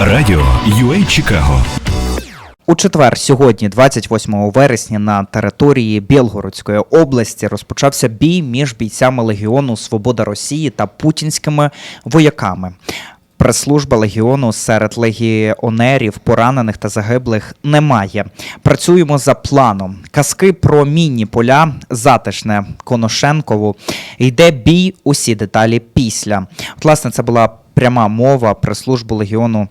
Радіо UA Чикаго У четвер, сьогодні, 28 вересня, на території Білгородської області розпочався бій між бійцями Легіону Свобода Росії та путінськими вояками. Прес-служба легіону серед легіонерів, поранених та загиблих немає. Працюємо за планом. Казки про мінні поля, затишне Коношенкову. Йде бій. Усі деталі після. От, власне, це була пряма мова прес-служби легіону.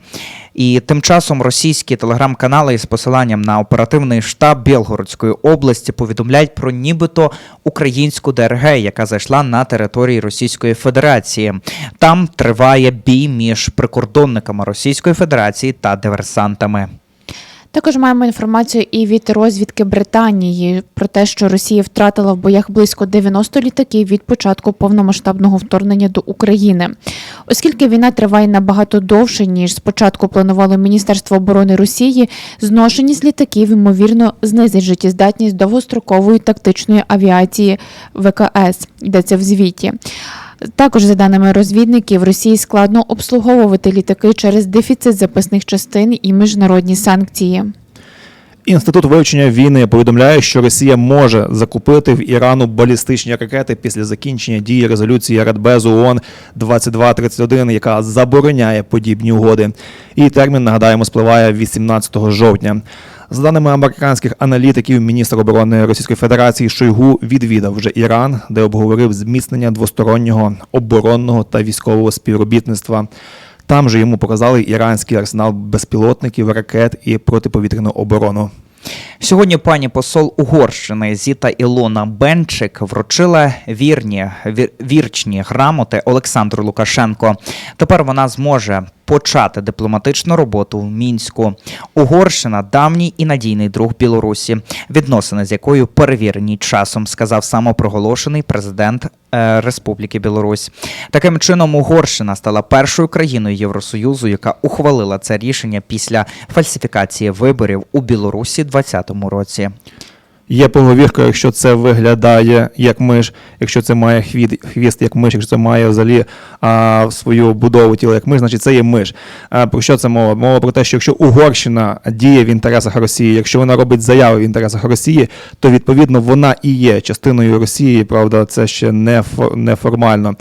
І тим часом російські телеграм-канали із посиланням на оперативний штаб Білгородської області повідомляють про нібито українську ДРГ, яка зайшла на території Російської Федерації. Там триває бій між прикордонниками Російської Федерації та диверсантами. Також маємо інформацію і від розвідки Британії про те, що Росія втратила в боях близько 90 літаків від початку повномасштабного вторгнення до України. Оскільки війна триває набагато довше, ніж спочатку планувало Міністерство оборони Росії, зношеність літаків ймовірно знизить життєздатність довгострокової тактичної авіації ВКС. Йдеться в звіті. Також, за даними розвідників, Росії складно обслуговувати літаки через дефіцит запасних частин і міжнародні санкції. Інститут вивчення війни повідомляє, що Росія може закупити в Ірану балістичні ракети після закінчення дії резолюції Радбезу ООН 2231, яка забороняє подібні угоди. І термін нагадаємо спливає 18 жовтня. За даними американських аналітиків, міністр оборони Російської Федерації Шойгу відвідав вже Іран, де обговорив зміцнення двостороннього оборонного та військового співробітництва. Там же йому показали іранський арсенал безпілотників, ракет і протиповітряну оборону. Сьогодні пані посол Угорщини Зіта Ілона Бенчик вручила вірні вір, вірчні грамоти Олександру Лукашенко. Тепер вона зможе почати дипломатичну роботу в мінську. Угорщина давній і надійний друг Білорусі, відносини з якою перевірені часом, сказав самопроголошений президент е, Республіки Білорусь. Таким чином, Угорщина стала першою країною Євросоюзу, яка ухвалила це рішення після фальсифікації виборів у Білорусі 2020 році. Є поговірка, якщо це виглядає як миш, якщо це має хвіст як миш, якщо це має взагалі а, свою будову тіла як миш, значить це є миш. А, про що це мова? Мова про те, що якщо Угорщина діє в інтересах Росії, якщо вона робить заяви в інтересах Росії, то відповідно вона і є частиною Росії. Правда, це ще не фо- не формально.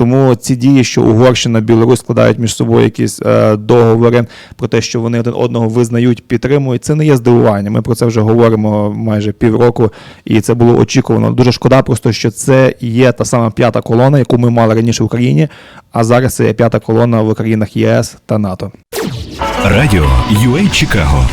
Тому ці дії, що Угорщина, Білорусь складають між собою якісь е, договори про те, що вони один одного визнають, підтримують, це не є здивування. Ми про це вже говоримо майже півроку, і це було очікувано. Дуже шкода, просто що це є та сама п'ята колона, яку ми мали раніше в Україні, а зараз це є п'ята колона в країнах ЄС та НАТО. Радіо UA Чикаго